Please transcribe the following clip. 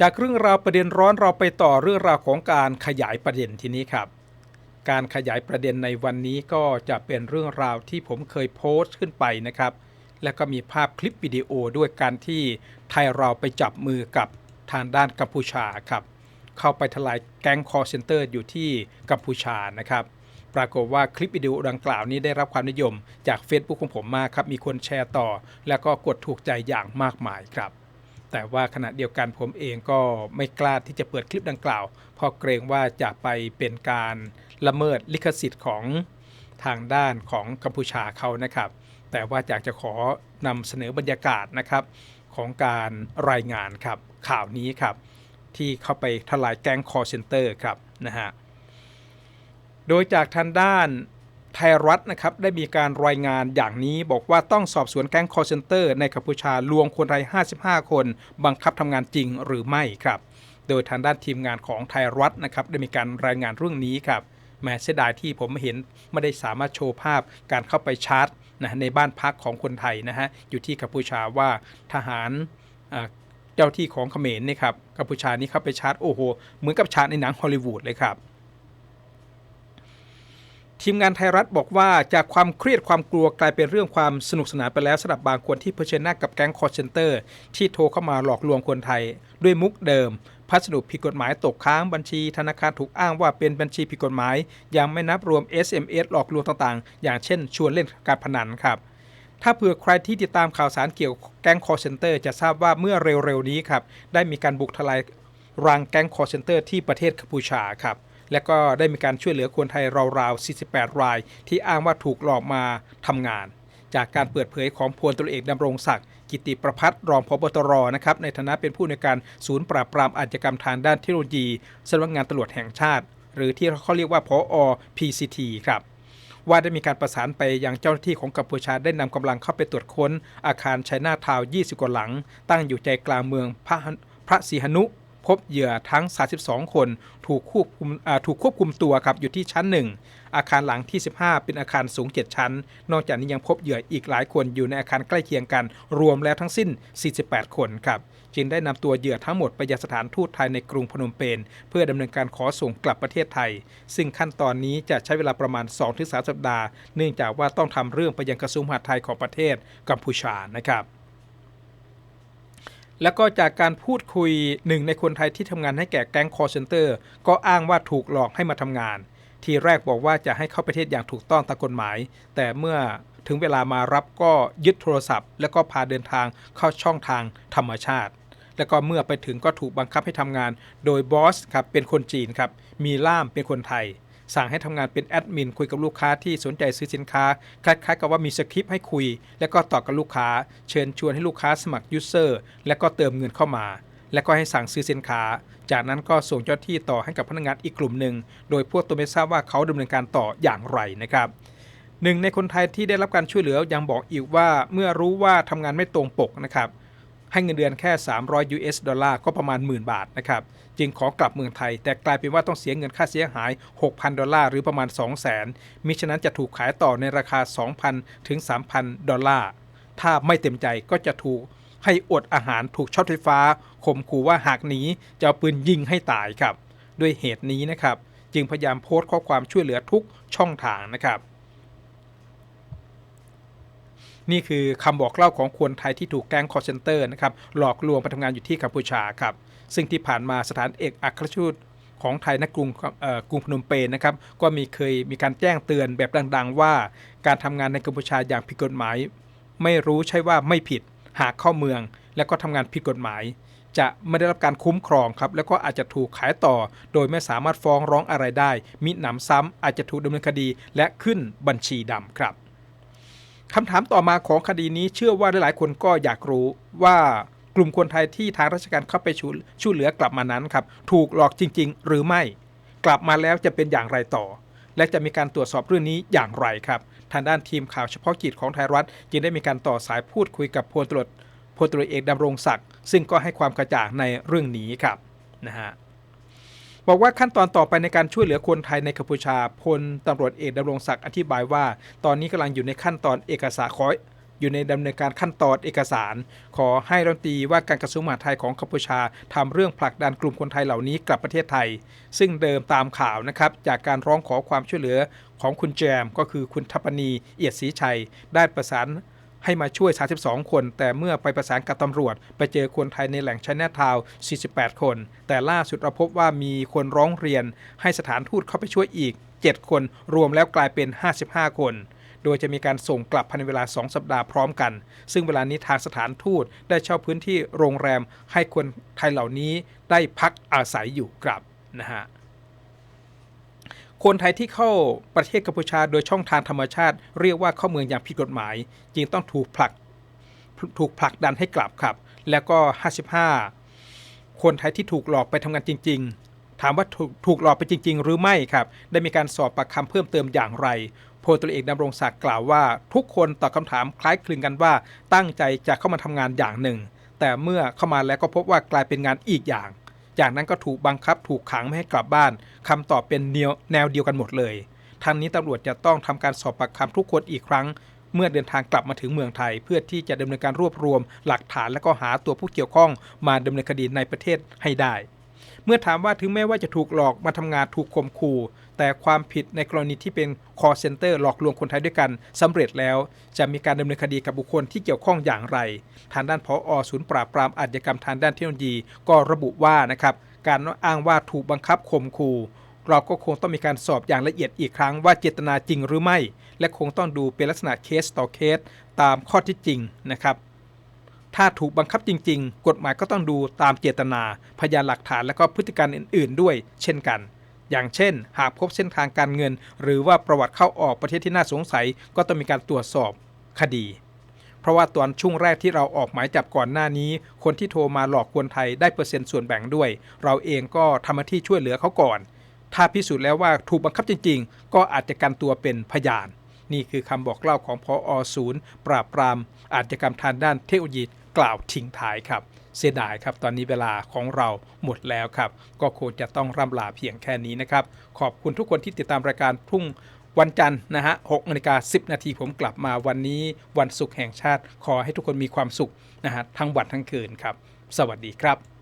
จากเรื่องราวประเด็นร้อนเราไปต่อเรื่องราวของการขยายประเด็นทีนี้ครับ การขยายประเด็นในวันนี้ก็จะเป็นเรื่องราวที่ผมเคยโพสต์ขึ้นไปนะครับ และก็มีภาพคลิปวิดีโอด้วยการที่ไทยเราไปจับมือกับทางด้านกัมพูชาครับ เข้าไปทลายแก๊งคอร์เซนเตอร์อยู่ที่กัมพูชานะครับ ปรากฏว่าคลิปวิดีโอดังกล่าวนี้ได้รับความนิยม จาก Facebook ของผมมากครับมีคนแชร์ต่อ แล้วก็กดถูกใจอย่างมากมายครับ แต่ว่าขณะเดียวกันผมเองก็ไม่กล้าที่จะเปิดคลิปดังกล่าว เพราะเกรงว่าจะไปเป็นการละเมิดลิขสิทธิ์ของทางด้านของกัมพูชาเขานะครับ แต่ว่าอยากจะขอนำเสนอบรรยากาศนะครับของการรายงานครับข่าวนี้ครับ ที่เข้าไปทลายแก๊งคอร์เซนเตอร์ครับนะฮะโดยจากทางด้าน ไทยรัฐนะครับได้มีการรายงานอย่างนี้บอกว่าต้องสอบสวนแก๊งคอร์เซนเตอร์ในกัมพูชาลวงคนไทย 55 คน บังคับทำงานจริงหรือไม่ครับ โดยทางด้านทีมงานของไทยรัฐนะครับได้มีการรายงานเรื่องนี้ครับแม้เสียดายที่ผมเห็นไม่ได้สามารถโชว์ภาพการเข้าไปชาร์จนะในบ้านพักของคนไทยนะฮะอยู่ที่กัมพูชาว่าทหารเจ้าที่ของเขมรนี่ครับกัมพูชานี่เข้าไปชาร์จโอ้โหเหมือนกับชาร์จในหนังฮอลลีวูดเลยครับ ทีมงานไทยรัฐบอกว่าจากความเครียดความกลัวกลายเป็นเรื่องความสนุกสนานไปแล้วสำหรับบางคนที่เผชิญหน้ากับแก๊งคอร์เซนเตอร์ ที่โทรเข้ามาหลอกลวงคนไทย ด้วยมุกเดิม พัสดุผิดกฎหมายตกค้างบัญชี ธนาคารถูกอ้างว่าเป็นบัญชีผิดกฎหมาย ยังไม่นับรวม SMS หลอกลวงต่างๆ อย่างเช่น ชวนเล่นการพนันครับ ถ้าเผื่อใครที่ติดตามข่าวสารเกี่ยวกับแก๊งคอร์เซนเตอร์จะทราบว่าเมื่อเร็วๆนี้ครับได้มีการบุกทลายรังแก๊งคอร์เซนเตอร์ที่ประเทศกัมพูชาครับ และก็ได้มีการช่วยเหลือคนไทยราวๆ 48 ราย ที่อ้างว่าถูกหลอกมาทำงาน จากการเปิดเผยของพลตรเอกดำรงศักดิ์กิติประพัฒน์รองพบตรนะครับในฐานะเป็นผู้ในการศูนย์ปราบปรามอาชญากรรมทางด้านเทคโนโลยีสำนักงานตำรวจแห่งชาติ หรือที่เขาเรียกว่าพอ PCT ครับว่าได้มีการประสานไปยังเจ้าหน้าที่ของกัมพูชาได้นำกำลังเข้าไปตรวจค้น อาคารชัยนาทาวน์20 กว่าหลัง ตั้งอยู่ใจกลางเมืองพระพระศรีหนุ พบเหยื่อทั้ง 32 คน ถูกควบคุมถูกควบคุมตัวครับอยู่ที่ชั้น 1 อาคารหลังที่ 15 เป็นอาคารสูง 7 ชั้น นอกจากนี้ยังพบเหยื่ออีกหลายคนอยู่ในอาคารใกล้เคียงกัน รวมแล้วทั้งสิ้น 48 คนครับจึงได้นำตัวเหยื่อทั้งหมดไปยังสถานทูตไทยในกรุงพนมเปญเพื่อดำเนินการขอส่งกลับประเทศไทย ซึ่งขั้นตอนนี้จะใช้เวลาประมาณ 2-3 สัปดาห์ เนื่องจากว่าต้องทำเรื่องไปยังกระทรวงมหาดไทยของประเทศกัมพูชานะครับ แล้วก็จากการพูดคุยหนึ่งในคนไทยที่ทำงานให้แก่แก๊งคอร์เซนเตอร์ ก็อ้างว่าถูกหลอกให้มาทำงาน ทีแรกบอกว่าจะให้เข้าประเทศอย่างถูกต้องตามกฎหมาย แต่เมื่อถึงเวลามารับก็ยึดโทรศัพท์ แล้วก็พาเดินทางเข้าช่องทางธรรมชาติ แล้วก็เมื่อไปถึงก็ถูกบังคับให้ทำงาน โดยบอสครับเป็นคนจีนครับมีล่ามเป็นคนไทย สั่งให้ทำงานเป็นแอดมินคุยกับลูกค้าที่สนใจซื้อสินค้า คล้ายๆกับว่ามีสคริปต์ให้คุย แล้วก็ตอบกับลูกค้า เชิญชวนให้ลูกค้าสมัครยูเซอร์แล้วก็เติมเงินเข้ามา แล้วก็ให้สั่งซื้อสินค้า จากนั้นก็ส่งเจ้าที่ต่อให้กับพนักงานอีกกลุ่มหนึ่ง โดยพวกตัวไม่ทราบว่าเขาดำเนินการต่ออย่างไรนะครับหนึ่งในคนไทยที่ได้รับการช่วยเหลือยังบอกอีกว่าเมื่อรู้ว่าทำงานไม่ตรงปกนะครับ ให้เงินเดือนแค่ 300 US ดอลลาร์ก็ประมาณหมื่นบาทนะครับจึงขอกลับเมืองไทย แต่กลายเป็นว่าต้องเสียเงินค่าเสียหาย 6,000 ดอลลาร์หรือประมาณ 200,000มิฉะนั้นจะถูกขายต่อในราคา 2,000 ถึง 3,000 ดอลลาร์ ถ้าไม่เต็มใจก็จะถูกให้อดอาหารถูกช็อตไฟฟ้าข่มขู่ว่าหากหนีจะเอาปืนยิงให้ตายครับ ด้วยเหตุนี้นะครับ จึงพยายามโพสต์ข้อความช่วยเหลือทุกช่องทางนะครับ นี่คือคำบอกเล่าของคนไทยที่ถูกแก๊งคอร์เซนเตอร์นะครับหลอกลวงไปทำงานอยู่ที่กัมพูชาครับซึ่งที่ผ่านมาสถานเอกอัครราชทูตของไทยณกรุงกรุงพนมเปญนะครับ ก็มีเคยมีการแจ้งเตือนแบบดัง ๆ ว่าการทำงานในกัมพูชาอย่างผิดกฎหมาย ไม่รู้ใช่ว่าไม่ผิดหากเข้าเมือง แล้วก็ทำงานผิดกฎหมาย จะไม่ได้รับการคุ้มครองครับ แล้วก็อาจจะถูกขายต่อ โดยไม่สามารถฟ้องร้องอะไรได้ มิหนำซ้ำอาจจะถูกดำเนินคดีและขึ้นบัญชีดำครับ คำถามต่อมาของคดีนี้เชื่อว่าหลายๆ คนก็อยากรู้ว่ากลุ่มคนไทยที่ทางราชการเข้าไปช่วยช่วยเหลือกลับมานั้นครับ ถูกหลอกจริง ๆ หรือไม่ กลับมาแล้วจะเป็นอย่างไรต่อ และจะมีการตรวจสอบเรื่องนี้อย่างไรครับ ทางด้านทีมข่าวเฉพาะกิจของไทยรัฐ จึงได้มีการต่อสายพูดคุยกับพลตรวจพลตรวจเอกดำรงศักดิ์ซึ่งก็ให้ความกระจ่างในเรื่องนี้ครับนะฮะ บอกว่าขั้นตอนต่อไปในการช่วยเหลือคนไทยในกัมพูชาพลตำรวจเอกดำรงศักดิ์อธิบายว่า ตอนนี้กำลังอยู่ในขั้นตอนเอกสารขออยู่ในดำเนินการขั้นตอนเอกสาร ขอให้รัฐมนตรีว่าการกระทรวงมหาดไทยของกัมพูชาทำเรื่องผลักดันกลุ่มคนไทยเหล่านี้กลับประเทศไทย ซึ่งเดิมตามข่าวนะครับจากการร้องขอความช่วยเหลือของคุณแจม ก็คือคุณทัปปณีเอียดศรีชัย ได้ประสาน ให้มาช่วย 32 คน แต่เมื่อไปประสานกับตำรวจ ไปเจอคนไทยในแหล่งช i นทาว 48 คน แต่ล่าสุดเราพบว่ามีคนร้องเรียน ให้สถานทูตเข้าไปช่วยอีก 7 คน รวมแล้วกลายเป็น 55 คนโดยจะมีการส่งกลับภายในเวลา 2 สัปดาห์พร้อมกัน ซึ่งเวลานี้ทางสถานทูตได้เช่าพื้นที่โรงแรมให้คนไทยเหล่านี้ได้พักอาศัยอยู่ครับนะฮะ คนไทยที่เข้าประเทศกัมพูชาโดยช่องทางธรรมชาติ เรียกว่าเข้าเมืองอย่างผิดกฎหมาย จึงต้องถูกผลักถูกผลักดันให้กลับครับ แล้วก็ 55 คนไทยที่ถูกหลอกไปทำงานจริง ๆ ถามว่าถูกถูกหลอกไปจริง ๆ หรือไม่ครับ ได้มีการสอบปากคำเพิ่มเติมอย่างไรพลตรเอกดำรงศักดิ์กล่าวว่า ทุกคนตอบคำถามคล้ายคลึงกันว่า ตั้งใจจะเข้ามาทำงานอย่างหนึ่ง แต่เมื่อเข้ามาแล้วก็พบว่ากลายเป็นงานอีกอย่าง จากนั้นก็ถูกบังคับถูกขังไม่ให้กลับบ้านคำตอบเป็นแนวเดียวกันหมดเลยทางนี้ตำรวจจะต้องทำการสอบปากคำทุกคนอีกครั้ง เมื่อเดินทางกลับมาถึงเมืองไทย เพื่อที่จะดำเนินการรวบรวม หลักฐานและก็หาตัวผู้เกี่ยวข้องมาดำเนินคดีในประเทศให้ได้ เมื่อถามว่าถึงแม้ว่าจะถูกหลอกมาทำงานถูกข่มขู่แต่ความผิดในกรณีที่เป็น call center หลอกลวงคนไทยด้วยกันสำเร็จแล้วจะมีการดำเนินคดีกับบุคคลที่เกี่ยวข้องอย่างไร ทางด้านพออศูนย์ปราบปรามอาชญากรรมทางด้านเทคโนโลยี ก็ระบุว่านะครับการอ้างว่าถูกบังคับข่มขู่เราก็คงต้องมีการสอบอย่างละเอียดอีกครั้งว่าเจตนาจริงหรือไม่ และคงต้องดูเป็นลักษณะเคสต่อเคสตามข้อที่จริงนะครับ ถ้าถูกบังคับจริง ๆ กฎหมายก็ต้องดูตามเจตนา พยานหลักฐานและก็พฤติการอื่น ๆ ด้วย เช่นกัน อย่างเช่น หากพบเส้นทางการเงิน หรือว่าประวัติเข้าออกประเทศที่น่าสงสัย ก็ต้องมีการตรวจสอบคดี เพราะว่าตอนช่วงแรกที่เราออกหมายจับก่อนหน้านี้ คนที่โทรมาหลอกคนไทยได้เปอร์เซ็นต์ส่วนแบ่งด้วย เราเองก็ทำหน้าที่ช่วยเหลือเขาก่อน ถ้าพิสูจน์แล้วว่าถูกบังคับจริง ๆ ก็อาจจะกันตัวเป็นพยานนี่คือคำบอกเล่าของพออศูนย์ ปราบปรามอาชญากรรมทางด้านเทคโนโลยี กล่าวทิ้งท้ายครับ เสียดายครับ ตอนนี้เวลาของเราหมดแล้วครับ ก็คงจะต้องร่ำลาเพียงแค่นี้นะครับ ขอบคุณทุกคนที่ติดตามรายการพรุ่งวันจันทร์นะฮะ6นาฬิกา10 นาทีผมกลับมาวันนี้วันศุกร์แห่งชาติ ขอให้ทุกคนมีความสุขนะฮะทั้งวันทั้งคืนครับ สวัสดีครับ